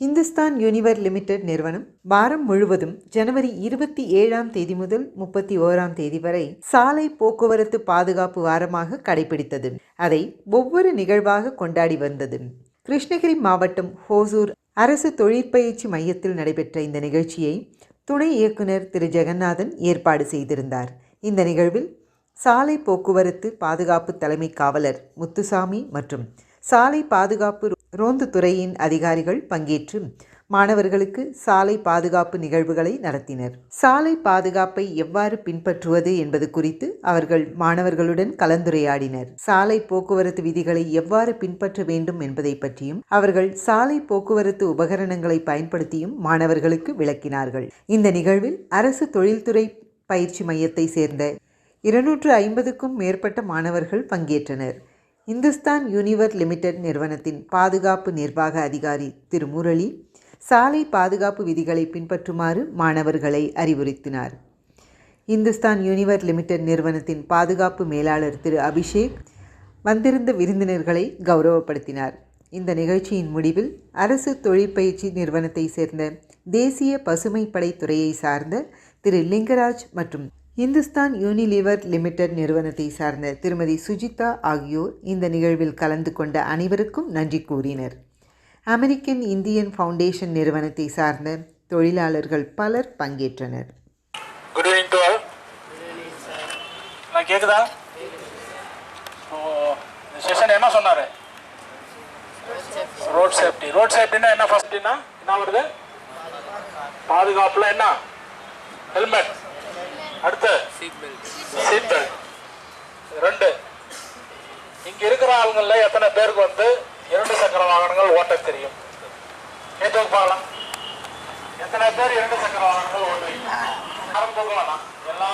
Hindustan யூனிவர் limited நிறுவனம் வாரம் முழுவதும் ஜனவரி இருபத்தி ஏழாம் தேதி முதல் முப்பத்தி ஓராம் தேதி வரை சாலை போக்குவரத்து பாதுகாப்பு வாரமாக கடைபிடித்தது. அதை ஒவ்வொரு நிகழ்வாக கொண்டாடி வந்தது. கிருஷ்ணகிரி மாவட்டம் ஹோசூர் அரசு தொழிற்பயிற்சி மையத்தில் நடைபெற்ற இந்த நிகழ்ச்சியை துணை இயக்குனர் திரு. ஜெகநாதன் ஏற்பாடு செய்திருந்தார். இந்த நிகழ்வில் சாலை போக்குவரத்து பாதுகாப்பு தலைமை காவலர் முத்துசாமி மற்றும் சாலை பாதுகாப்பு ரோந்து துறையின் அதிகாரிகள் பங்கேற்று மாணவர்களுக்கு சாலை பாதுகாப்பு நிகழ்வுகளை நடத்தினர். சாலை பாதுகாப்பை எவ்வாறு பின்பற்றுவது என்பது குறித்து அவர்கள் மாணவர்களுடன் கலந்துரையாடினர். சாலை போக்குவரத்து விதிகளை எவ்வாறு பின்பற்ற வேண்டும் என்பதை பற்றியும் அவர்கள் சாலை போக்குவரத்து உபகரணங்களை பயன்படுத்தியும் மாணவர்களுக்கு விளக்கினார்கள். இந்த நிகழ்வில் அரசு தொழில்துறை பயிற்சி மையத்தை சேர்ந்த இருநூற்று ஐம்பதுக்கும் மேற்பட்ட மாணவர்கள் பங்கேற்றனர். இந்துஸ்தான் யூனிவர் லிமிடெட் நிறுவனத்தின் பாதுகாப்பு நிர்வாக அதிகாரி திரு முரளி சாலை பாதுகாப்பு விதிகளை பின்பற்றுமாறு மாணவர்களை அறிவுறுத்தினார். இந்துஸ்தான் யூனிவர் லிமிடெட் நிறுவனத்தின் பாதுகாப்பு மேலாளர் திரு அபிஷேக் வந்திருந்த விருந்தினர்களை கௌரவப்படுத்தினார். இந்த நிகழ்ச்சியின் முடிவில் அரசு தொழிற்பயிற்சி நிறுவனத்தை சேர்ந்த தேசிய பசுமைப்படை துறையை சார்ந்த திரு லிங்கராஜ் மற்றும் இந்துஸ்தான் யூனிலிவர் லிமிடெட் நிறுவனத்தை சார்ந்த திருமதி சுஜிதா ஆகியோர் இந்த நிகழ்வில் கலந்து கொண்ட அனைவருக்கும் நன்றி கூறினர். அமெரிக்கன் இந்தியன் ஃபவுண்டேஷன் நிறுவனத்தை சார்ந்த தொழிலாளர்கள் பலர் பங்கேற்றனர். குட் ஈவினிங் டு ஆல் நான் கேக்குதா? இந்த செஷன் என்ன சொன்னார்? ரோட் சேஃப்டி ரோட் சேஃப்டினா என்ன ஃபர்ஸ்ட்னா என்ன வருது? பாதுகாப்புல என்ன? ஹெல்மெட் அடுத்து சீட் பெல்ட் ரெண்டு. இங்க இருக்கிற ஆளுங்கள்ல எத்தனை பேருக்கு வந்து இரண்டு சக்கர வாகனங்கள் ஓட்ட தெரியும்? கேட்டு பார்க்கலாம். எத்தனை பேர் இரண்டு சக்கர வாகனங்கள் ஓட்டுவீங்க? யாரும் போக வேணாம். எல்லா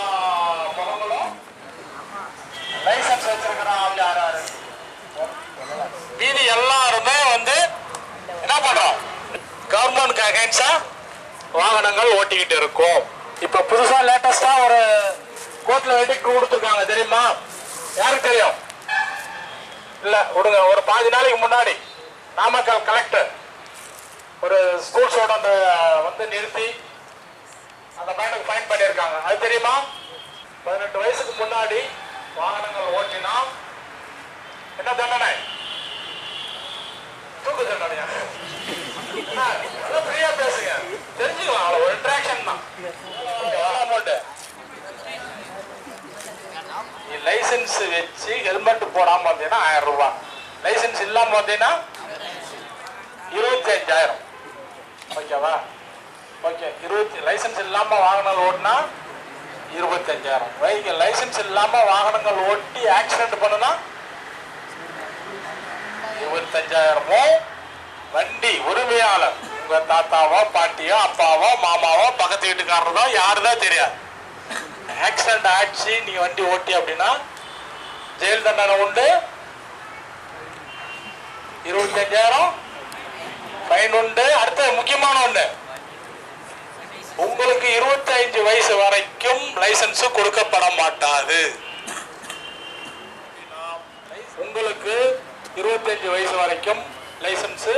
முகங்களும் லைசன்ஸ் வச்சிருக்கிற ஆள் யார் யாரு? மீதி எல்லாருமே வந்து என்ன பண்றோம்? கவர்மெண்ட் அகைன்ஸ்டா வாகனங்கள் ஓட்டிக்கிட்டு இருக்கோம். இப்ப புதுசா லேட்டஸ்டா ஒரு கோர்ட்ல வெடிக்கு கொடுத்துருக்காங்க தெரியுமா? யாருக்கு தெரியும்? இல்ல விடுங்க. ஒரு பாதி நாளைக்கு முன்னாடி நாமக்கல் கலெக்டர் ஒரு ஸ்கூல்ஸோட அந்த வந்து நிறுத்தி அந்த பையனுக்கு ஃபைன் பண்ணியிருக்காங்க. அது தெரியுமா? பதினெட்டு வயசுக்கு முன்னாடி வாகனங்கள் ஓட்டினா என்ன தண்டனை? தூக்கு தண்டனையா? ஃப்ரீயா பேசுங்க தெரிஞ்சுக்கலாம் அவ்வளோ ஒரு இன்ட்ராக்ஷன் தான் அமௌண்ட்டு நீ லைசன்ஸ் வச்சு ஹெல்மெட் போடாமல் வந்தீங்கன்னா ஆயிரம் ரூபாய் லைசன்ஸ் இல்லாமல் வந்தீங்கன்னா இருபத்தி அஞ்சாயிரம் ஓகேவா ஓகே இருபத்தி லைசன்ஸ் இல்லாமல் வாகனங்கள் ஓட்டினா இருபத்தஞ்சாயிரம் வைக்க லைசன்ஸ் இல்லாமல் வாகனங்கள் ஓட்டி ஆக்சிடென்ட் பண்ணுனா இருபத்தஞ்சாயிரமும் வண்டி உரிமையாளர். உங்க தாத்தாவோ பாட்டியோ அப்பாவோ மாமாவோ பக்கத்து வீட்டுக்காரரோ யாருதான் தெரியாது. ஆக்சிடென்ட் ஆச்சு நீ வண்டி ஓட்டி அப்படின்னா ஜெயில் தண்டனை உண்டு. இருபத்தஞ்சாயிரம் ஃபைன் உண்டு. அடுத்த முக்கியமான ஒண்ணு. உங்களுக்கு இருபத்தி ஐந்து வயசு வரைக்கும் லைசன்ஸ் கொடுக்கப்பட மாட்டாது. உங்களுக்கு இருபத்தஞ்சு வயசு வரைக்கும் லைசன்ஸ்.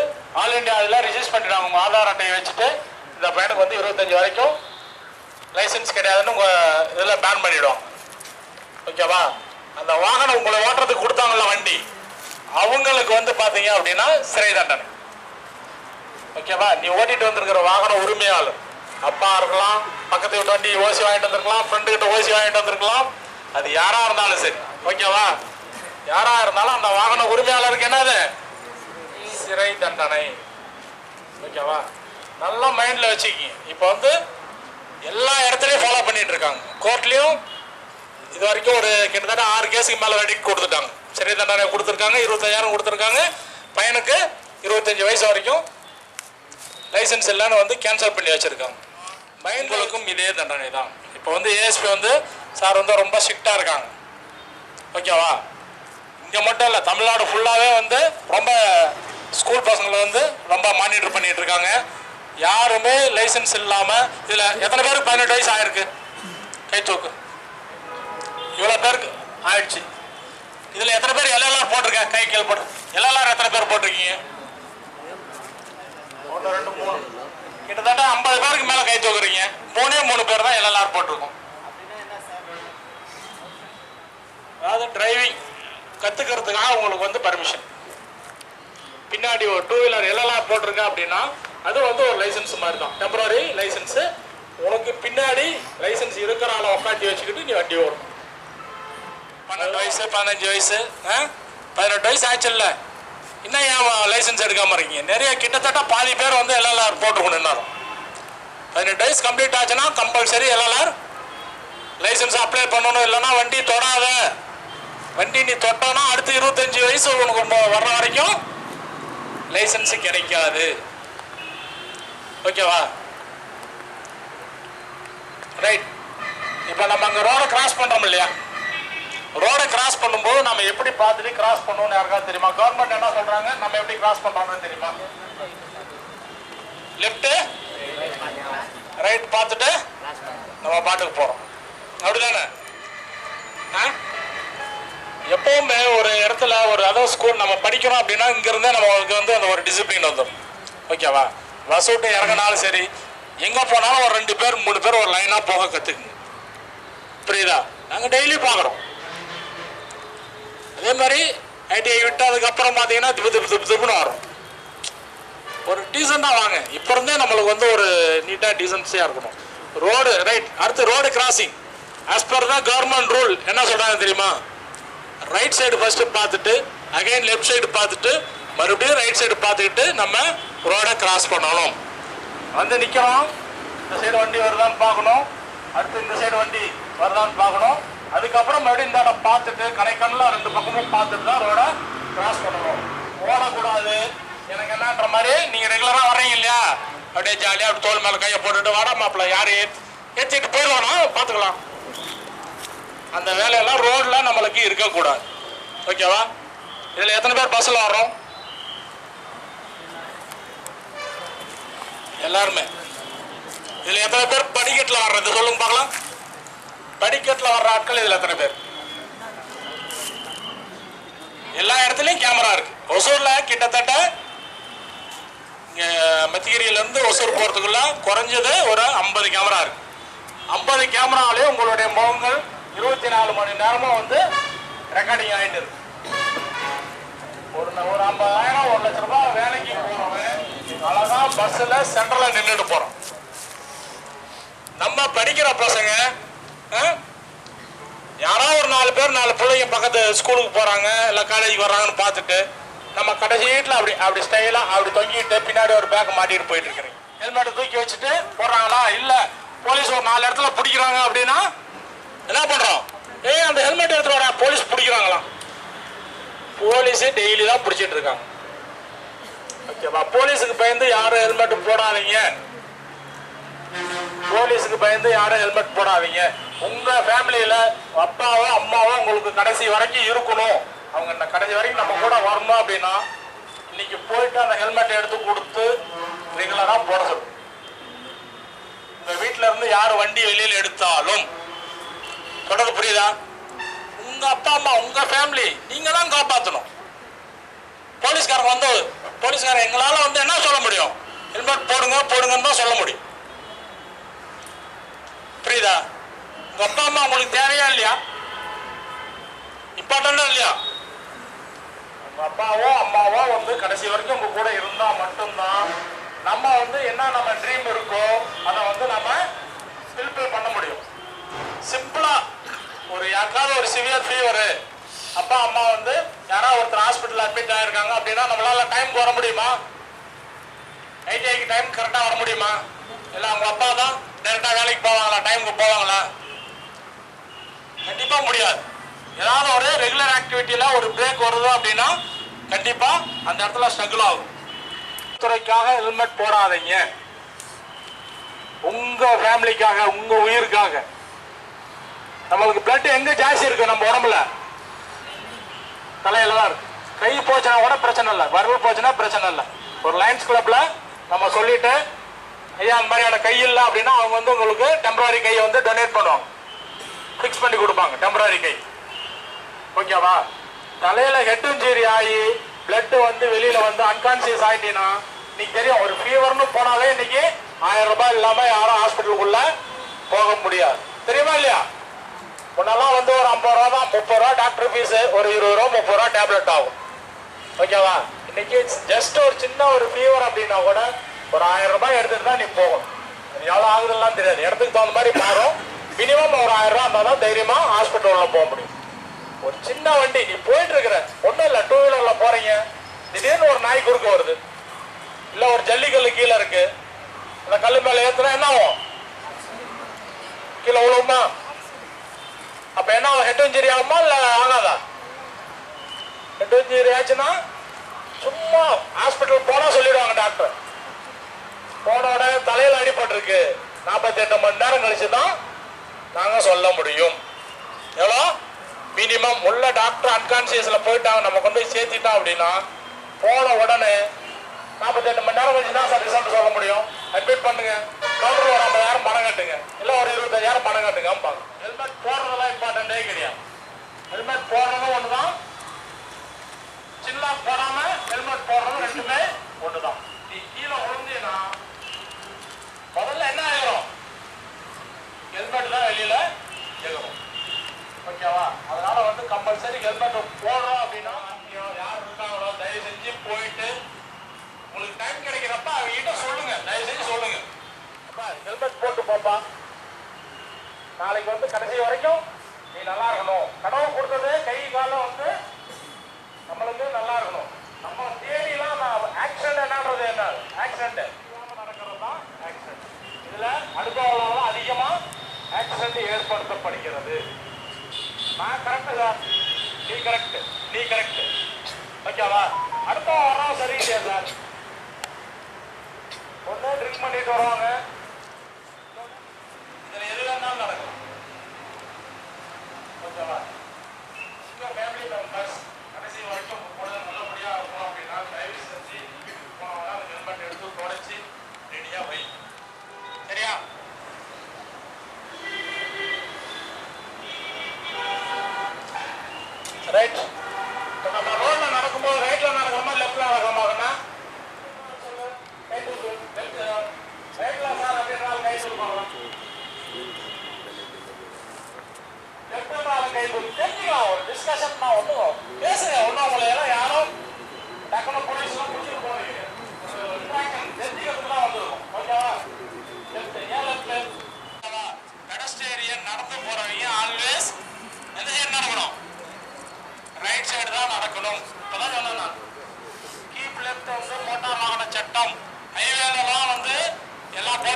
ஆல் இந்தியாவில் ரிஜிஸ்டர் பண்ணிடுவாங்க உங்கள் ஆதார் அட்டையை வச்சுட்டு இந்த பையனுக்கு வந்து இருபத்தஞ்சி வரைக்கும் லைசன்ஸ் கிடையாதுன்னு உங்கள் இதில் பேன் பண்ணிவிடும் ஓகேவா அந்த வாகனம் உங்களை ஓட்டுறதுக்கு கொடுத்தாங்கல்ல வண்டி. அவங்களுக்கு வந்து பார்த்தீங்க அப்படின்னா சிறை தண்டனை. ஓகேவா நீ ஓட்டிட்டு வந்திருக்கிற வாகன உரிமையாளர். அப்பா இருக்கலாம் பக்கத்து வீட்டு வண்டி ஓசி வாங்கிட்டு வந்திருக்கலாம் ஃப்ரெண்டு கிட்ட ஓசி வாங்கிட்டு வந்திருக்கலாம். அது யாராக இருந்தாலும் சரி. ஓகேவா யாராக இருந்தாலும் அந்த வாகன உரிமையாளருக்கு என்னது? சிறை தண்டனை. ஓகேவா? நல்லா மைண்ட்ல வச்சுக்கிங்க. இப்போ வந்து எல்லா இடத்துலயும் ஃபாலோ பண்ணிட்டு இருக்காங்க. கோர்ட்லயும் இது வரைக்கும் ஒரு கிட்டத்தட்ட ஆறு கேஸுக்கு மேல வெடிக்கு கொடுத்துட்டாங்க. சிறை தண்டனை கொடுத்துருக்காங்க இருபத்தஞ்சாயிரம் கொடுத்துருக்காங்க. பையனுக்கு இருபத்தஞ்சு வயசு வரைக்கும் லைசன்ஸ் இல்லைன்னு வந்து கேன்சல் பண்ணி வச்சிருக்காங்க. மைண்ட்களுக்கும் இதே தண்டனை தான். இப்போ வந்து ஏஎஸ்பி வந்து சார் வந்து ரொம்ப ஸ்ட்ரிக்டாக இருக்காங்க. ஓகேவா? இங்கே மட்டும் இல்லை தமிழ்நாடு ஃபுல்லாகவே வந்து ரொம்ப ஸ்கூல் பசங்களை வந்து ரொம்ப மானிட்டர் பண்ணிட்டு இருக்காங்க யாருமே லைசன்ஸ் இல்லாமல் இதில் எத்தனை பேருக்கு பதினெட்டு வயசு ஆயிருக்கு? கைத்தூக்கு இவ்வளோ பேருக்கு ஆயிடுச்சு. இதில் எத்தனை பேர் எல்எல்ஆர் போட்டிருக்கேன் கை கீழ் போட்டு. எல்எல்ஆர் எத்தனை பேர் போட்டிருக்கீங்க? ஒன்று ரெண்டு மூணு. கிட்டத்தட்ட ஐம்பது பேருக்கு மேலே கை தூக்குறீங்க. மூணே மூணு பேர் தான் எல்எல்ஆர் போட்டிருக்கோம். அதாவது டிரைவிங் கற்றுக்கிறதுக்காக உங்களுக்கு வந்து பர்மிஷன் பின்னாடி ஒரு டூ வீலர் எல்எல்ஆர் போட்டிருக்க அப்படின்னா அது வந்து ஒரு லைசன்ஸ் மாதிரி தான் டெம்பரரி லைசன்ஸு உனக்கு பின்னாடி லைசன்ஸ் இருக்கிற ஆளை உட்காந்து வச்சுக்கிட்டு நீ வண்டி ஓடும். பன்னெண்டு வயசு பதினஞ்சு வயசு. ஆ? பதினெட்டு வயசு ஆச்சுல்ல. இன்னும் ஏன் லைசன்ஸ் எடுக்காம இருக்கீங்க? நிறைய கிட்டத்தட்ட பாதி பேர் வந்து எல்எல்ஆர் போட்டுருக்கணும் இன்னும். பதினெட்டு வயசு கம்ப்ளீட் ஆச்சுன்னா கம்பல்சரி எல்எல்ஆர் லைசன்ஸ் அப்ளை பண்ணணும். இல்லைன்னா வண்டி தொடாத. வண்டி நீ தொட்டோன்னா அடுத்து இருபத்தஞ்சி வயசு உனக்கு வர்ற வரைக்கும் லைசன்ஸ் கிடைக்காது. ஓகேவா ரைட் இப்போ நம்ம அங்கே ரோடை கிராஸ் பண்ணுறோம் இல்லையா? ரோடை கிராஸ் பண்ணும்போது நம்ம எப்படி பார்த்துட்டு கிராஸ் பண்ணணும்னு யாருக்காவது தெரியுமா? கவர்மெண்ட் என்ன சொல்றாங்க? நம்ம எப்படி கிராஸ் பண்றோம்னு தெரியுமா? லெஃப்ட் ரைட் பார்த்துட்டு நம்ம பாட்டுக்கு போறோம். அப்படிதானே? இடத்துல ஒரு அதாவது ஸ்கூல் நம்ம படிக்கிறோம் அப்படின்னா இங்க இருந்தே வந்து அந்த ஒரு டிசிப்ளின் வந்துடும் ஓகேவா பஸ் விட்டு இறங்கினாலும் சரி எங்கே போனாலும் ஒரு ரெண்டு பேர் மூணு பேர் ஒரு லைனா போக கற்றுக்குங்க புரியுதா? நாங்கள் டெய்லி பார்க்குறோம். அதே மாதிரி ஐடிஐ விட்டு அதுக்கப்புறம் பார்த்தீங்கன்னா திப்பு திப்பு திப்பு திப்புன்னு வரும். ஒரு டீசெண்டாக வாங்க. இப்போ இருந்தே நம்மளுக்கு வந்து ஒரு நீட்டாக டீசென்சியாக இருக்கணும். ரோடு ரைட் அடுத்து road crossing as per the government rule என்ன சொல்கிறாங்க தெரியுமா? ரைட் சைடு ஃபஸ்ட்டு பார்த்துட்டு அகைன் லெஃப்ட் சைடு பார்த்துட்டு மறுபடியும் ரைட் சைடு பார்த்துக்கிட்டு நம்ம ரோடை கிராஸ் பண்ணணும். வந்து நிற்கிறோம் இந்த சைடு வண்டி வருதான்னு பார்க்கணும். அடுத்து இந்த சைடு வண்டி வருதான்னு பார்க்கணும். அதுக்கப்புறம் மறுபடியும் இந்த இடம் பார்த்துட்டு கனைக்கண்ணில் ரெண்டு பக்கமும் பார்த்துட்டு தான் ரோடை கிராஸ் பண்ணணும். ஓடக்கூடாது. எனக்கு என்னன்ற மாதிரி நீங்கள் ரெகுலராக வர்றீங்க இல்லையா? அப்படியே ஜாலியாக அப்படி தோல் மேலே கையை போட்டுட்டு வாடா மாப்பிள்ள யார்? ஏற்றிட்டு போயிடுவானா பார்த்துக்கலாம். அந்த வேலையெல்லாம் ரோடில் நம்மளுக்கு இருக்கக்கூடாது. ஓகேவா? இதில் எத்தனை பேர் பஸ்ஸில் வர்றோம்? எல்லாருமே. இதில் எத்தனை பேர் படிக்கட்டில் வர்றது? சொல்லுங்க பார்க்கலாம். படிக்கட்டில் வர்ற ஆட்கள் இதில் எத்தனை பேர்? எல்லா இடத்துலையும் கேமரா இருக்கு. ஒசூரில் கிட்டத்தட்ட இங்கே மெத்திகிரியிலேருந்து ஒசூர் போகிறதுக்குள்ள குறைஞ்சது ஒரு ஐம்பது கேமரா இருக்கு. ஐம்பது கேமராவிலே உங்களுடைய முகங்கள் இருபத்தி நாலு மணி நேரமும் வந்து ரெக்கார்டிங் ஆயிட்டு இருக்கு. ஒரு ஒரு ஐம்பதாயிரம் ஒரு லட்ச ரூபாய் வேலைக்கு போறவன் அழகா பஸ்ல சென்டரில் நின்றுட்டு போறோம் நம்ம படிக்கிற பசங்க ஆ? யாரோ ஒரு நாலு பேர் நாலு பிள்ளைங்க பக்கத்து ஸ்கூலுக்கு போறாங்க இல்ல காலேஜுக்கு வர்றாங்கன்னு பார்த்துட்டு நம்ம கடைசி வீட்டில் அப்படி அப்படி ஸ்டைலாக அப்படி தொங்கிட்டு பின்னாடி ஒரு பேக் மாட்டிட்டு போயிட்டு இருக்கிறீங்க. ஹெல்மெட்டை தூக்கி வச்சுட்டு போடுறாங்களா இல்லை போலீஸ் ஒரு நாலு இடத்துல பிடிக்கிறாங்க அப்படின்னா என்ன பண்றோம்? ஏய் அந்த ஹெல்மெட் எடுத்துட்டு வாடா போலீஸ் பிடிக்கிறாங்களாம். போலீஸே டெய்லி தான் பிடிச்சிட்டு இருக்காங்க. ஓகேவா? போலீஸுக்கு பயந்து யாரும் ஹெல்மெட் போடாதீங்க. போலீஸுக்கு பயந்து யாரும் ஹெல்மெட் போடாதீங்க. உங்க ஃபேமிலியில அப்பாவோ அம்மாவோ உங்களுக்கு கடைசி வரைக்கும் இருக்கணும். அவங்க இந்த கடைசி வரைக்கும் நம்ம கூட வரணும் அப்படின்னா இன்னைக்கு போயிட்டு அந்த ஹெல்மெட் எடுத்து கொடுத்து ரெகுலரா போட சொல்லு. உங்க வீட்ல இருந்து யார் வண்டி வெளியில எடுத்தாலும் சொல்றது புரியுதா? உங்க அப்பா அம்மா உங்க ஃபேமிலி நீங்க தான் காப்பாற்றணும் போலீஸ்காரங்க வந்து போலீஸ்காரங்க எங்களால வந்து என்ன சொல்ல முடியும்? ஹெல்மெட் போடுங்க போடுங்கன்னு தான் சொல்ல முடியும். புரியுதா? உங்க அப்பா அம்மா உங்களுக்கு தேவையா இல்லையா? இம்பார்ட்டண்டா இல்லையா? உங்க அப்பாவோ அம்மாவோ வந்து கடைசி வரைக்கும் உங்க கூட இருந்தா மட்டும்தான் நம்ம வந்து என்ன நம்ம ட்ரீம் இருக்கோ அதை வந்து நம்ம ஃபில்ஃபில் பண்ண முடியும். சிம்பிளா ஒரு யாருக்காவது ஒரு சிவியர் ஃபீவர் அப்பா அம்மா வந்து யாராவது ஒருத்தர் ஹாஸ்பிட்டல் அட்மிட் ஆயிருக்காங்க அப்படின்னா நம்மளால டைம்க்கு வர முடியுமா? ஐடிஐக்கு டைம் கரெக்டாக வர முடியுமா? இல்லை அவங்க அப்பா தான் டேரெக்டாக வேலைக்கு போவாங்களா? டைமுக்கு போவாங்களா? கண்டிப்பாக முடியாது. ஏதாவது ஒரு ரெகுலர் ஆக்டிவிட்டியில் ஒரு பிரேக் வருது அப்படின்னா கண்டிப்பாக அந்த இடத்துல ஸ்ட்ரகிள் ஆகும். துறைக்காக ஹெல்மெட் போடாதீங்க. உங்கள் ஃபேமிலிக்காக உங்கள் உயிருக்காக. நம்மளுக்கு பிளட் எங்க ஜாஸ்தி இருக்கு நம்ம உடம்புல? தலையில தான் இருக்கு. கை போச்சுன்னா கூட பிரச்சனை இல்லை. வரவு போச்சுன்னா பிரச்சனை இல்லை. ஒரு லைன்ஸ் கிளப்ல நம்ம சொல்லிட்டு ஐயா அந்த மாதிரியான கை இல்லை அப்படின்னா அவங்க வந்து உங்களுக்கு டெம்பரரி கையை வந்து டொனேட் பண்ணுவாங்க. ஃபிக்ஸ் பண்ணி கொடுப்பாங்க டெம்பரரி கை. ஓகேவா தலையில ஹெட் இன்ஜுரி ஆகி பிளட் வந்து வெளியில வந்து அன்கான்சியஸ் ஆயிட்டீங்கன்னா இன்னைக்கு தெரியும் ஒரு ஃபீவர்னு போனாலே இன்னைக்கு ஆயிரம் ரூபாய் இல்லாம யாரும் ஹாஸ்பிட்டலுக்குள்ள போக முடியாது. தெரியுமா இல்லையா? முன்னெல்லாம் வந்து ஒரு ஐம்பது ரூபா தான் முப்பது ரூபா டாக்டர் ஃபீஸ் ஒரு இருபது ரூபா முப்பது ரூபா டேப்லெட் ஆகும். ஓகேவா? இன்னைக்கு ஜஸ்ட் ஒரு சின்ன ஒரு ஃபீவர் அப்படின்னா கூட ஒரு ஆயிரம் ரூபாய் எடுத்துட்டு தான் நீ போகணும். அது எவ்வளோ ஆகுதுலாம் தெரியாது. இடத்துக்கு தகுந்த மாதிரி மாறும். மினிமம் ஒரு ஆயிரம் ரூபா இருந்தால் தான் தைரியமா ஹாஸ்பிட்டல் போக முடியும். ஒரு சின்ன வண்டி நீ போயிட்டு இருக்கிற ஒன்றும் இல்லை டூ வீலர்ல போறீங்க. திடீர்னு ஒரு நாய் குறுக்க வருது. இல்லை ஒரு ஜல்லிக்கல்லு கீழே இருக்கு. அந்த கல்லு மேலே ஏத்துனா என்ன ஆகும்? கீழே விழுவுமா அப்ப என்ன ஆகும்? ஹெட் இன்ஜுரி ஆகுமா இல்லை ஆகாதா? ஹெட் இன்ஜுரி ஆச்சுன்னா சும்மா ஹாஸ்பிட்டல் போனா சொல்லிடுவாங்க டாக்டர் போன உடனே தலையில அடிபட்டிருக்கு. நாற்பத்தி எட்டு மணி நேரம் கழிச்சு தான் நாங்க சொல்ல முடியும். எவ்வளோ? மினிமம் உள்ள டாக்டர் அன்கான்சியஸ்ல போயிட்டாங்க. நம்ம கொண்டு போய் சேர்த்திட்டோம் அப்படின்னா போன உடனே நாற்பத்தெட்டு மணி நேரம் கழிச்சு தான் சார் ரிசல்ட் சொல்ல முடியும். அட்மிட் பண்ணுங்க. கவுண்டர் ஒரு ஐம்பதாயிரம் பணம் கட்டுங்க. இல்லை ஒரு இருபத்தஞ்சாயிரம் பணம் கட்டுங்க ஹெல்மெட் போடுறதெல்லாம் இம்பார்ட்டண்டே கிடையாது. ஹெல்மெட் போடுறதும் தான் சின்ன போடாமல் ஹெல்மெட் போடுறது ரெண்டுமே ஒன்று தான் நீ கீழே விழுந்தீங்கன்னா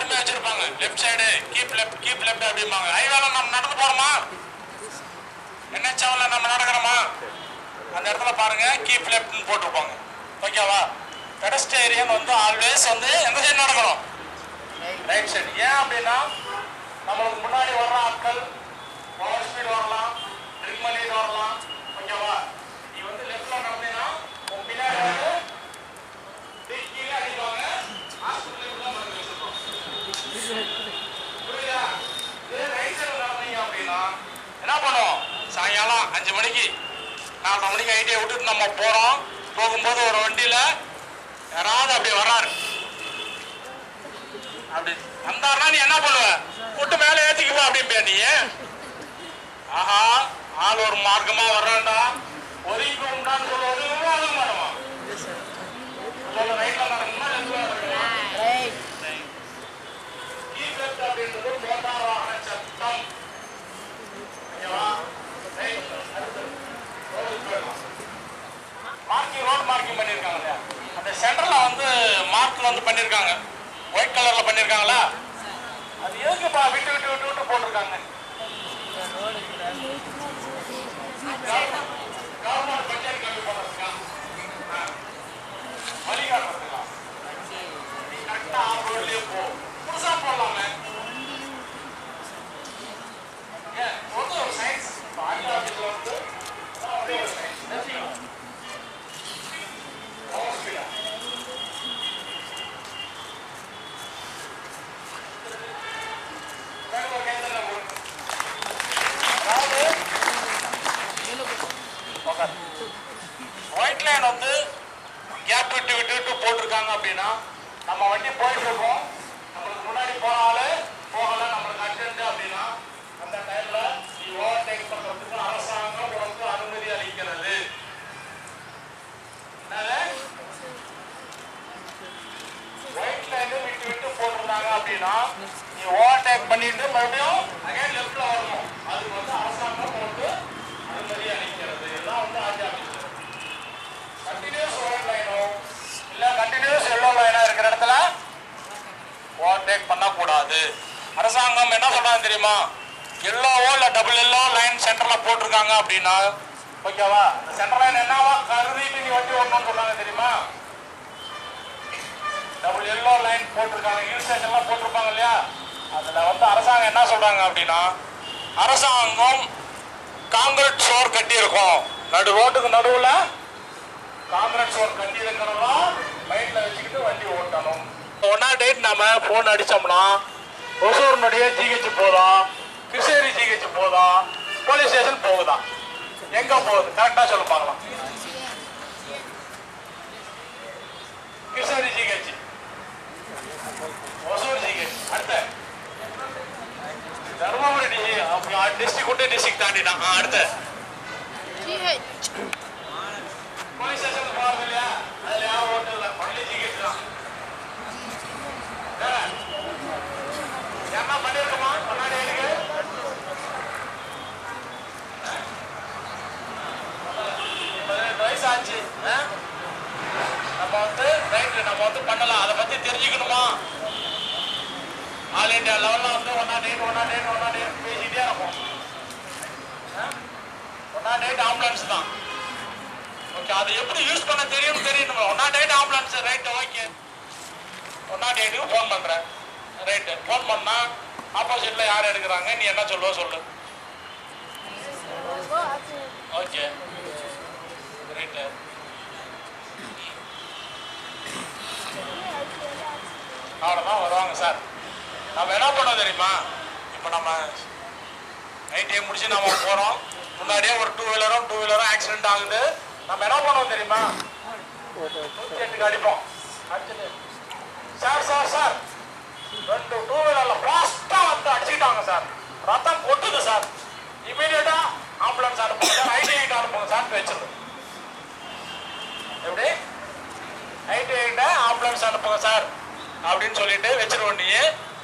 எல்லா வச்சிருப்பாங்க. Left side keep left keep left அப்படிம்பாங்க. ஹைவேல நம்ம நடந்து போறோமா? என்ஹெச்எம்ல நம்ம நடக்கிறோமா? அந்த இடத்துல பாருங்க கீப் லெஃப்ட்னு போட்டிருப்பாங்க. ஓகேவா பெடஸ்டேரியன் வந்து ஆல்வேஸ் வந்து எந்த சைடு நடக்கணும்? ரைட் சைடு ஏன் அப்படின்னா நம்மளுக்கு முன்னாடி வர்ற ஆட்கள் ஓவர் ஸ்பீட் வரலாம் ட்ரிங்க் பண்ணிட்டு வரலாம். ஓகேவா நீ வந்து லெஃப்ட்ல நடந்தீங்கன்னா உன் பின்னாடி வந்து டேய் கீழே அடிப்பாங்க ஹாஸ்பிட்டலுக்கு தான் மருந்து வச்சிருக்கோம் புரியுதா இதே ரைட் சைடு நடந்தீங்க அப்படின்னா என்ன பண்ணுவோம் சாயங்காலம் அஞ்சு மணிக்கு நாலரை மணிக்கு ஐடியா விட்டுட்டு நம்ம போறோம். போகும்போது ஒரு வண்டியில யாராவது அப்படி வர்றாரு. அப்படி வந்தாருன்னா நீ என்ன பண்ணுவ? விட்டு மேலே ஏத்திக்குவா அப்படிம்பியா நீ. ஆஹா ஆள் ஒரு மார்க்கமா வர்றான்டா. ஒதுக்கி உண்டான்னு சொல்ல ஒதுங்க ஒதுங்க மாட்டோமா சொல்ல ரைட்ல நடக்கணுமா லெஃப்ட்ல நடக்கணுமா கீப் லெஃப்ட் அப்படின்றது மோட்டார் வாகன சட்டம் ஓகேவா ரைட் அடுத்து ரோடுக்கு போயிடலாம் மார்க்கிங் ரோட் மார்க்கிங் பண்ணியிருக்காங்க இல்லையா அந்த சென்டர்ல வந்து மார்க்ல வந்து பண்ணியிருக்காங்க ஒயிட் கலர்ல பண்ணியிருக்காங்களா அது எதுக்குப்பா விட்டு விட்டு விட்டு விட்டு போட்டிருக்காங்க? கவர்மெண்ட் பட்ஜெட் வழிகாட்டுறதுக்கா போ. போடலாமே. ஏன் ஒரு சயின்ஸ் ஆங்கில வந்து அப்படியே ஒரு சயின்ஸ் தெரிஞ்சுக்கணும் ஓவர் ஸ்பீடா வேணும் ஒரு கைத்தறி கொடுங்க அதாவது ஒயிட் லைன் வந்து கேப் விட்டு விட்டு விட்டு போட்டிருக்காங்க அப்படின்னா போயிட்டு இருக்கோம் நம்மளுக்கு முன்னாடி போன ஆளு போகல நம்மளுக்கு அர்ஜென்ட் அப்படின்னா அந்த டைம்ல நீ ஓவர்டேக் பண்றதுக்கு அரசாங்கம் உனக்கு அனுமதி அளிக்கிறது என்னது ஒயிட் லைன் விட்டு விட்டு போட்டிருந்தாங்க அப்படின்னா நீ ஓவர்டேக் பண்ணிட்டு மறுபடியும் அகைன் லெஃப்ட்ல வரணும் அதுக்கு வந்து அரசாங்கம் உனக்கு அனுமதி அளிக்கிறது எல்லாம் வந்து ஆட்சி அமைச்சர் கண்டினியூஸ் ஒயிட் லைனோ இல்ல கண்டினியூஸ் எல்லோ லைனா இருக்கிற இடத்துல ஓவர்டேக் பண்ணக்கூடாது அரசாங்கம் என்ன சொல்றாங்க தெரியுமா எல்லோவோ இல்ல டபுள் எல்லோ லைன் சென்டர்ல போட்டிருக்காங்க அப்படின்னா ஓகேவா? சென்டர் லைன் என்னவா? கருதிட்டு நீ வண்டி ஓடணும்னு சொன்னாங்க தெரியுமா? டபுள் எல்லோ லைன் போட்டிருக்காங்க. ஹில் ஸ்டேஷன்லாம் போட்டிருப்பாங்க இல்லையா? அதுல வந்து அரசாங்கம் என்ன சொல்றாங்க அப்படின்னா அரசாங்கம் காங்கிரீட் சோர் கட்டி இருக்கும் நடு ரோட்டுக்கு நடுவுல காங்கிரீட் சோர் கட்டி இருக்கிறதெல்லாம் மைண்ட்ல வச்சுக்கிட்டு வண்டி ஓட்டணும். ஒன்னா டேட் நாம போன் அடிச்சோம்னா ஒசூர்னுடைய ஜிஹெச் போதும் கிருஷ்ணகிரி ஜிஹெச் போதும் போலீஸ் ஸ்டேஷன் போகுதா? எங்க போகுது? கரெக்டா சொல்ல பார்க்கலாம். கிருஷ்ணகிரி ஜிஹெச் ஒசூர் ஜிஹெச் அடுத்த. தருமபுரி டிஸ்ட்ரிக்ட் விட்டு டிஸ்ட்ரிக்ட் தாண்டிட்டான் ஆ, அடுத்த. போலீஸ் ஸ்டேஷன் போறது இல்லையா அதுல யாரும் ஓட்டு இல்லை ஒன்லி ஜிஹெச் தான் வேற என்ன பண்ணிருக்கோமா முன்னாடி இருக்கு பதினெட்டு வயசு ஆச்சு ஆ? நம்ம வந்து ரைட்டு நம்ம வந்து பண்ணலாம் அதை பத்தி தெரிஞ்சுக்கணுமா ஆல் இந்தியா லெவல்ல வந்து ஒன்னா டேட் ஒன்னா டேட் ஒன்னா டேட் பேசிட்டே இருப்போம் ஆ? ஒன்னா டேட் ஆம்புலன்ஸ் தான் ஓகே அது எப்படி யூஸ் பண்ண தெரியும் தெரியணும் ஒன்னா டேட் ஆம்புலன்ஸ் ரைட் ஓகே ஒன்னா டேட்டுக்கு ஃபோன் பண்றேன் ரைட்டு பண்ணா ஆப்போசிட்ல யார் எடுக்கிறாங்க? நீ என்ன சொல்லுவ சொல்லு. ஓகே ரைட்டு அவ்வளோதான் வருவாங்க சார் நம்ம என்ன பண்ணோம் தெரியுமா? இப்போ நம்ம ஐடிஐ முடிச்சு நம்ம போகிறோம் முன்னாடியே ஒரு டூ வீலரும் டூ வீலரும் ஆக்சிடென்ட் ஆகுது. நம்ம என்ன பண்ணுவோம் தெரியுமா? நூற்றி எட்டுக்கு அடிப்போம் சார் சார் சார் ரெண்டு டூ வீலரில் ஃபாஸ்டா வந்து அடிச்சுக்கிட்டாங்க சார். ரத்தம் கொட்டுது சார். இமீடியட்டாக ஆம்புலன்ஸ் அனுப்புங்க சார். ஐடிஐ அனுப்புங்க சார் வச்சிருது எப்படி? ஐடிஐட்ட ஆம்புலன்ஸ் அனுப்புங்க சார் அப்படின்னு சொல்லிட்டு வச்சிருவோம் நீ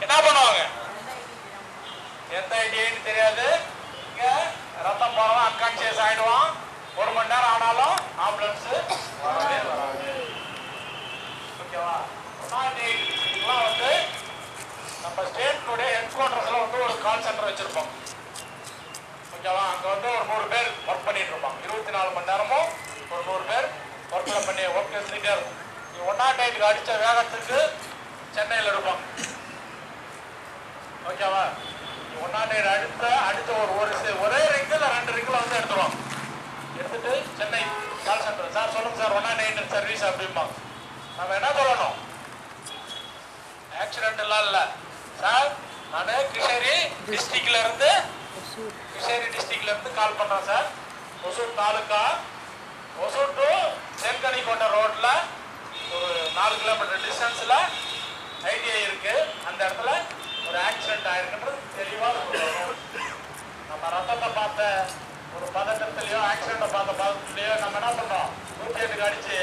என்ன பண்ணுவாங்க? எந்த ஐடிஐன்னு தெரியாது. இங்க ரத்தம் போறவன் அன்கான்சியஸ் ஆயிடுவான். ஒரு மணி நேரம் ஆனாலும் ஆம்புலன்ஸ் வரவே வராது. ஓகேவா? இதெல்லாம் வந்து நம்ம ஸ்டேட்னுடைய ஹெட் குவார்டர்ஸ்ல வந்து ஒரு கால் சென்டர் வச்சுருப்போம். ஓகேவா? அங்கே வந்து ஒரு நூறு பேர் ஒர்க் பண்ணிட்டு இருப்பாங்க. இருபத்தி நாலு மணி நேரமும் ஒரு நூறு பேர் ஒர்க் பண்ணி ஒர்க் இருந்துகிட்டே இருக்கும். நீ ஒன்னா டைட்டுக்கு அடித்த வேகத்துக்கு சென்னையில் இருப்போம் ஓகேவா? நீ ஒன்னா டைட் அடுத்த அடுத்த ஒரு ஒரு ஒரே ரிங்கில் ரெண்டு ரிங்கில் வந்து எடுத்துருவோம் எடுத்துட்டு சென்னை கால் சென்டர் சார் சொல்லுங்கள் சார் ஒன்னா நைன் சர்வீஸ் அப்படிம்பாங்க. நம்ம என்ன சொல்லணும்? ஆக்சிடென்ட் எல்லாம் இல்லை. சார் நான் கிருஷ்ணகிரி டிஸ்ட்ரிக்ட்ல இருந்து கிருஷ்ணகிரி டிஸ்ட்ரிக்ட்ல இருந்து கால் பண்றேன் sir. Hosur taluka Hosur to Thenkanikottai ரோட்ல ஒரு நாலு கிலோமீட்டர் டிஸ்டன்ஸ்ல ஐடிஐ இருக்கு. அந்த இடத்துல ஒரு ஆக்சிடென்ட் ஆயிருக்குன்றது தெளிவா நம்ம ரத்தத்தை பார்த்த ஒரு பதட்டத்திலயோ ஆக்சிடென்ட்டை பார்த்த பதத்துலையோ நம்ம என்ன பண்றோம்? நூற்றி எட்டுக்கு அடிச்சு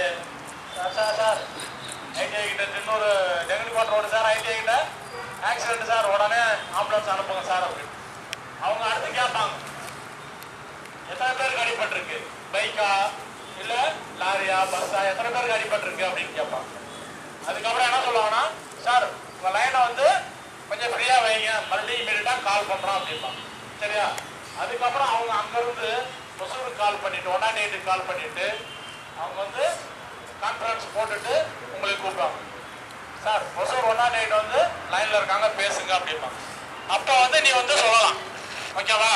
சார் சார் சார் ஐடிஐ கிட்ட இன்னொரு டெங்கனிபாட் ரோடு சார் ஐடிஐ கிட்ட ஆக்சிடென்ட் சார் உடனே ஆம்புலன்ஸ் அனுப்புங்க சார் அப்படின்னு அவங்க அடுத்து கேட்பாங்க. எத்தனை பேருக்கு அடிபட்டிருக்கு? பைக்கா இல்லை லாரியா பஸ்ஸா எத்தனை பேருக்கு அடிபட்டிருக்கு அப்படின்னு கேட்பாங்க. அதுக்கப்புறம் என்ன சொல்லுவாங்கன்னா சார் உங்கள் லைனை வந்து கொஞ்சம் ஃப்ரீயாக வைங்க. மறுபடியும் இமீடியட்டாக கால் பண்ணுறோம் அப்படிம்பாங்க. சரியா? அதுக்கப்புறம் அவங்க அங்கேருந்து ஒசூருக்கு கால் பண்ணிவிட்டு ஒன்னா டேட்டுக்கு கால் பண்ணிவிட்டு அவங்க வந்து கான்ஃபரன்ஸ் போட்டுட்டு உங்களுக்கு கூப்பிடுவாங்க. சார் ஒசூர் ஒன்னா நைட் வந்து லைன்ல இருக்காங்க பேசுங்க அப்படிம்பாங்க. அப்போ வந்து நீ வந்து சொல்லலாம். ஓகேவா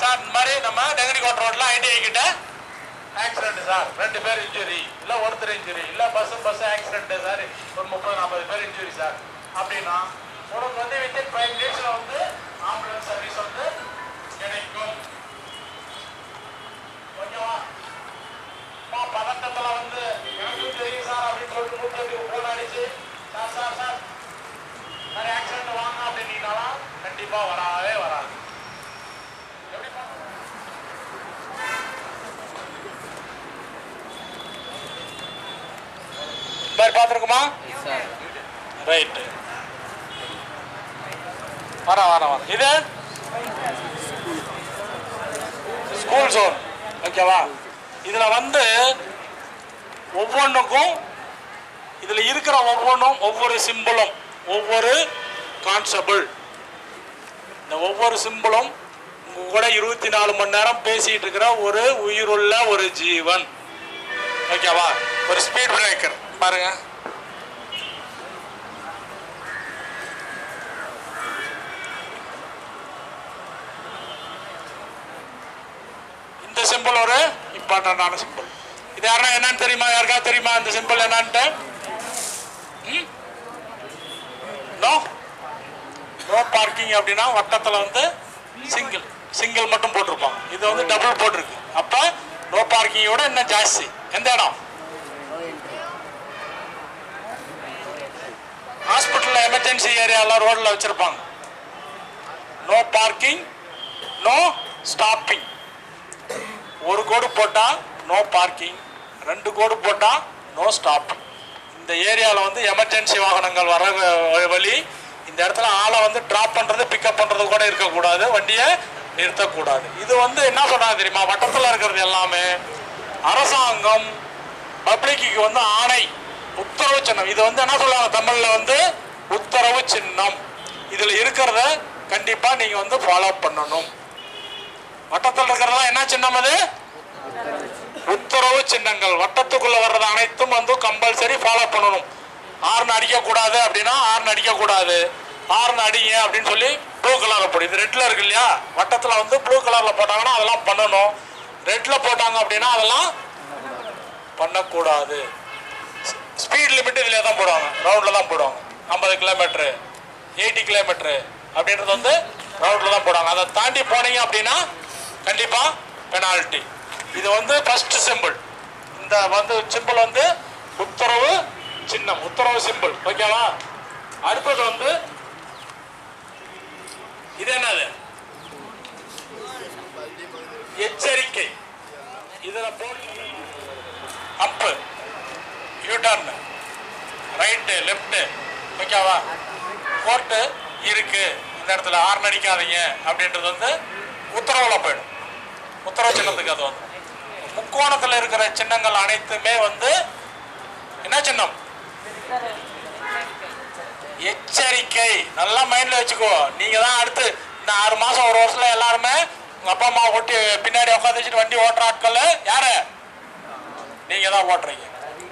சார் இந்த மாதிரி நம்ம நெகடிகோட் ரோட்ல ஐடிஐ கிட்ட ஆக்சிடென்ட் சார். ரெண்டு பேர் இன்ஜுரி இல்ல ஒருத்தர் இன்ஜுரி இல்ல பஸ் பஸ் ஆக்சிடென்ட் சார். ஒரு முப்பது நாற்பது பேர் இன்ஜுரி சார். அப்படின்னா உனக்கு வந்து வித்தின் ஃபைவ் மினிட்ஸ்ல வந்து ஆம்புலன்ஸ் சர்வீஸ் வந்து கிடைக்கும். ஓகேவா அம்மா பதட்டத்துல வந்து எனக்கும் தெரியும் சார் அப்படின்னு சொல்லிட்டு நூற்றி எட்டுக்கு போன் அடிச்சு sir sir sir. Sir accident வாங்க அப்படின்னீங்கனாலும் கண்டிப்பா வராவே வராது. எப்படி மாதிரி பார்த்துருக்குமா? ரைட்டு வரேன் வரேன் வரேன் இது? ஸ்கூல் ஜோன் ஓகேவா இதில் வந்து ஒவ்வொன்றுக்கும் இதில் இருக்கிற ஒவ்வொன்றும் ஒவ்வொரு சிம்பிளும் ஒவ்வொரு கான்ஸ்டபிள் இந்த ஒவ்வொரு சிம்பிளும் உங்கள் கூட இருபத்தி நாலு மணி நேரம் பேசிகிட்டு இருக்கிற ஒரு உயிருள்ள ஒரு ஜீவன். ஓகேவா ஒரு ஸ்பீட் பிரேக்கர் பாருங்க. இந்த சிம்பிள் ஒரு இம்பார்ட்டண்டான சிம்பிள் இது யாருன்னா என்னன்னு தெரியுமா? யாருக்கா தெரியுமா இந்த சிம்பிள் என்னன்ட்டு? நோ நோ பார்க்கிங் அப்படின்னா வட்டத்தில் வந்து சிங்கிள் சிங்கிள் மட்டும் போட்டிருப்பாங்க. இது வந்து டபுள் போட்டிருக்கு. அப்போ நோ பார்க்கிங்கோட இன்னும் ஜாஸ்தி எந்த இடம்? ஹாஸ்பிட்டலில் எமர்ஜென்சி ஏரியாவில் ரோட்டில் வச்சுருப்பாங்க. நோ பார்க்கிங் நோ ஸ்டாப்பிங் ஒரு கோடு போட்டால் நோ பார்க்கிங் ரெண்டு கோடு போட்டால் நோ ஸ்டாப்பிங் இந்த ஏரியாவில் வந்து எமர்ஜென்சி வாகனங்கள் வர வ- வழி இந்த இடத்துல ஆளை வந்து ட்ராப் பண்ணுறது பிக்கப் பண்ணுறது கூட இருக்கக்கூடாது. வண்டியை நிறுத்தக்கூடாது. இது வந்து என்ன சொல்றாங்க தெரியுமா? வட்டத்தில் இருக்கிறது எல்லாமே அரசாங்கம் பப்ளிக்கு வந்து ஆணை உத்தரவு சின்னம். இது வந்து என்ன சொல்லுவாங்க? தமிழில் வந்து உத்தரவு சின்னம். இதில் இருக்கிறத கண்டிப்பாக நீங்கள் வந்து ஃபாலோ பண்ணணும். வட்டத்தில் இருக்கிறதெல்லாம் என்ன சின்னம் அது? உத்தரவு சின்னங்கள். வட்டத்துக்குள்ள வர்றது அனைத்தும் வந்து கம்பல்சரி ஃபாலோ பண்ணணும். ஹார்ன் அடிக்கக்கூடாது அப்படின்னா ஹார்ன் அடிக்கக்கூடாது. ஆர்ன் ஹார்ன் அடிங்க அப்படின்னு சொல்லி ப்ளூ கலரில் போடு. இது ரெட்டில் இருக்கு இல்லையா? வட்டத்தில் வந்து ப்ளூ கலரில் போட்டாங்கன்னா அதெல்லாம் பண்ணணும். ரெட்டில் போட்டாங்க அப்படின்னா அதெல்லாம் பண்ணக்கூடாது. ஸ்பீட் லிமிட் இதில் தான் போடுவாங்க. ரவுண்டில் தான் போடுவாங்க. ஐம்பது கிலோமீட்ரு எயிட்டி கிலோமீட்ரு அப்படின்றது வந்து ரவுண்டில் தான் போடுவாங்க. அதை தாண்டி போனீங்க அப்படின்னா கண்டிப்பாக பெனால்ட்டி இது வந்து ஃபர்ஸ்ட் சிம்பிள் இந்த வந்து சிம்பிள் வந்து உத்தரவு சின்னம் உத்தரவு சிம்பிள் ஓகேவா அடுத்தது வந்து இது என்னது? எச்சரிக்கை. இதுல போட்டு அப்பு யூட்டர்னு ரைட்டு லெஃப்ட்டு ஓகேவா கோர்ட்டு இருக்கு. இந்த இடத்துல ஆர்ன் அடிக்காதீங்க அப்படின்றது வந்து உத்தரவுல போயிடும். உத்தரவு சின்னத்துக்கு அது வந்து. முக்கோணத்தில் இருக்கிற சின்னங்கள் அனைத்துமே வந்து என்ன சின்னம்? எச்சரிக்கை. நல்லா மைண்ட்ல வச்சுக்கோ. நீங்க தான் அடுத்து இந்த ஆறு மாசம் ஒரு வருஷத்துல எல்லாருமே உங்க அப்பா அம்மா ஓட்டி பின்னாடி உட்காந்து வச்சுட்டு வண்டி ஓட்டுற ஆட்கள் யாரு? நீங்க தான் ஓட்டுறீங்க.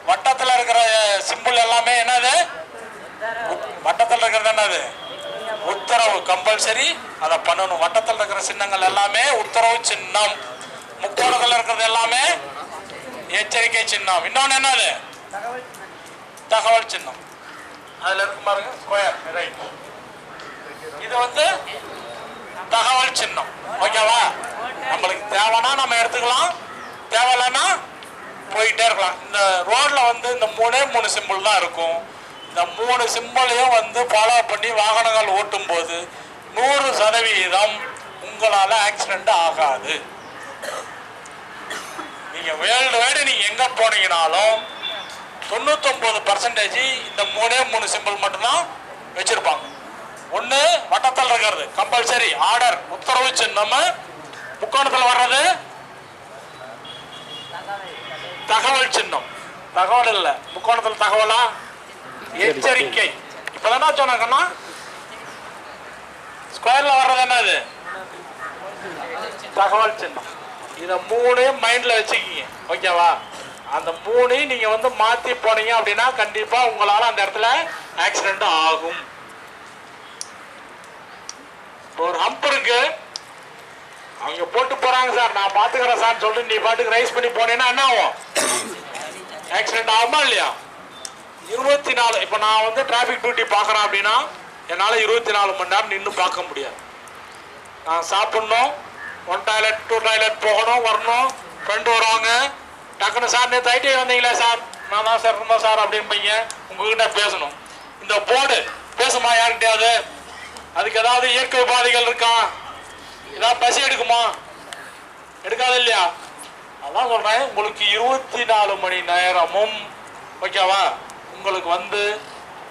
வட்டத்தில் இருக்கிற சிம்பிள் எல்லாமே என்னது? வட்டத்தில் இருக்கிறது என்னது? உத்தரவு. கம்பல்சரி அதை பண்ணணும். வட்டத்தில் இருக்கிற சின்னங்கள் எல்லாமே உத்தரவு சின்னம். முக்கோணத்தில் இருக்கிறது எல்லாமே எச்சரிக்கை சின்னம். இன்னொன்று என்னது? தகவல் சின்னம். அதுல இருக்கு பாருங்க ஸ்கொயர் ரைட் இது வந்து தகவல் சின்னம். ஓகேவா? நம்மளுக்கு தேவைன்னா நம்ம எடுத்துக்கலாம். தேவையில்லைன்னா போயிட்டே இருக்கலாம். இந்த ரோட்ல வந்து இந்த மூணே மூணு சிம்பிள் தான் இருக்கும். இந்த மூணு சிம்பிளையும் வந்து ஃபாலோ பண்ணி வாகனங்கள் ஓட்டும் போது நூறு சதவிகிதம் உங்களால் ஆக்சிடென்ட் ஆகாது. நீங்க வேர்ல்டு வைடு நீங்க எங்க போனீங்கனாலும் தொண்ணூத்தொன்பது பர்சன்டேஜ் இந்த மூணே மூணு சிம்பிள் மட்டும்தான் வச்சிருப்பாங்க. ஒன்று வட்டத்தில் இருக்கிறது கம்பல்சரி ஆர்டர் உத்தரவு சின்னம் முக்கோணத்தில் வர்றது தகவல் சின்னம். தகவல் இல்லை முக்கோணத்தில் தகவலா? எச்சரிக்கை. இப்பதானே சொன்னாங்கன்னா ஸ்கொயர்ல வர்றது என்னது? தகவல் சின்னம். இதை மூணையும் மைண்டில் வச்சுக்கிங்க. ஓகேவா அந்த மூணையும் நீங்கள் வந்து மாற்றி போனீங்க அப்படின்னா கண்டிப்பாக உங்களால் அந்த இடத்துல ஆக்சிடெண்ட் ஆகும். ஒரு ஹம்ப் இருக்கு. அவங்க போட்டு போறாங்க சார் நான் பாத்துக்கிறேன் சார் சொல்லிட்டு நீ பாட்டுக்கு ரைஸ் பண்ணி போனேன்னா என்ன ஆகும்? ஆக்சிடென்ட் ஆகுமா இல்லையா? இருபத்தி நாலு இப்போ நான் வந்து டிராஃபிக் டியூட்டி பார்க்குறேன் அப்படின்னா என்னால் இருபத்தி நாலு மணி நேரம் நின்று பார்க்க முடியாது. நான் சாப்பிட்ணும் ஒன் டாய்லெட் டூ டாய்லெட் போகணும் வரணும். ஃப்ரெண்டு வருவாங்க. டக்குன்னு சார் நேற்று ஐடிஐ வந்தீங்களா சார்? நான் தான் சார் இருந்தோம் சார் அப்படின்பீங்க உங்ககிட்ட பேசணும். இந்த போர்டு பேசுமா யார்கிட்டயாவது? அதுக்கு ஏதாவது இயற்கை உபாதைகள் இருக்கா? ஏதாவது பசி எடுக்குமா? எடுக்காது இல்லையா? அதான் சொல்கிறேன் உங்களுக்கு இருபத்தி நாலு மணி நேரமும் ஓகேவா? உங்களுக்கு வந்து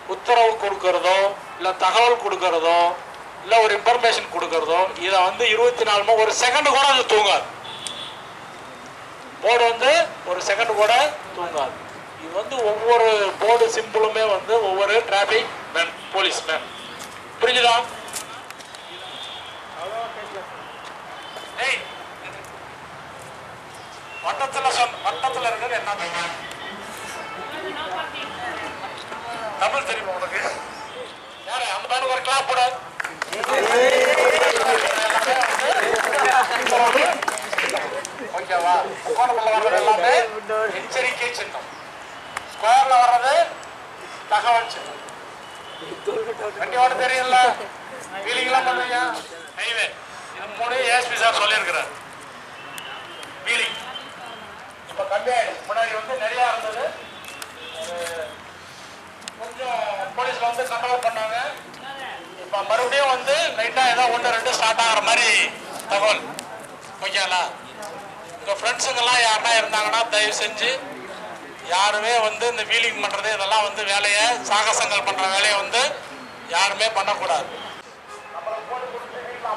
உத்தரவு கொடுக்கறதோ இல்லை தகவல் கொடுக்கறதோ இல்லை ஒரு இன்ஃபர்மேஷன் கொடுக்கறதோ இதை வந்து இருபத்தி நாலு மணி ஒரு செகண்ட் கூட அது தூங்காது. போர்டு வந்து ஒரு செகண்ட் கூட தூங்காது. இது வந்து ஒவ்வொரு போர்டு சிம்பிளுமே வந்து ஒவ்வொரு டிராபிக் மேன் போலீஸ் மேன் புரிஞ்சுதா? ஏய் சொன்ன வட்டத்தில் இருக்கிறது என்ன தமிழ் தெரியுமா உனக்கு? யாரு அந்த பையனுக்கு ஒரு கிளாப் போட ஓகேவா கோணக்குள்ள வர்றது எல்லாமே எச்சரிக்கை சின்னம் ஸ்கொயர்ல வர்றது தகவல் சின்னம் வண்டி ஓட தெரியல வீலிங்லாம் பண்ணுவீங்க ஹைவே இது மூணு ஏஎஸ்பி சார் சொல்லியிருக்கிறார் வீலிங் இப்போ கம்மியாயிடுச்சு முன்னாடி வந்து நிறையா இருந்தது ஒரு கொஞ்சம் போலீஸில் வந்து கண்ட்ரோல் பண்ணாங்க மறுபடியும் வந்து லைட்டாக ஏதோ ஒன்று ரெண்டு ஸ்டார்ட் ஆகிற மாதிரி தகவல். ஓகேங்களா உங்கள் ஃப்ரெண்ட்ஸுங்கெல்லாம் யாருன்னா இருந்தாங்கன்னா தயவு செஞ்சு யாருமே வந்து இந்த வீலிங் பண்ணுறது இதெல்லாம் வந்து வேலையை சாகசங்கள் பண்ணுற வேலையை வந்து யாருமே பண்ணக்கூடாது. அப்புறம் போட்டு கொடுத்து வீட்டில்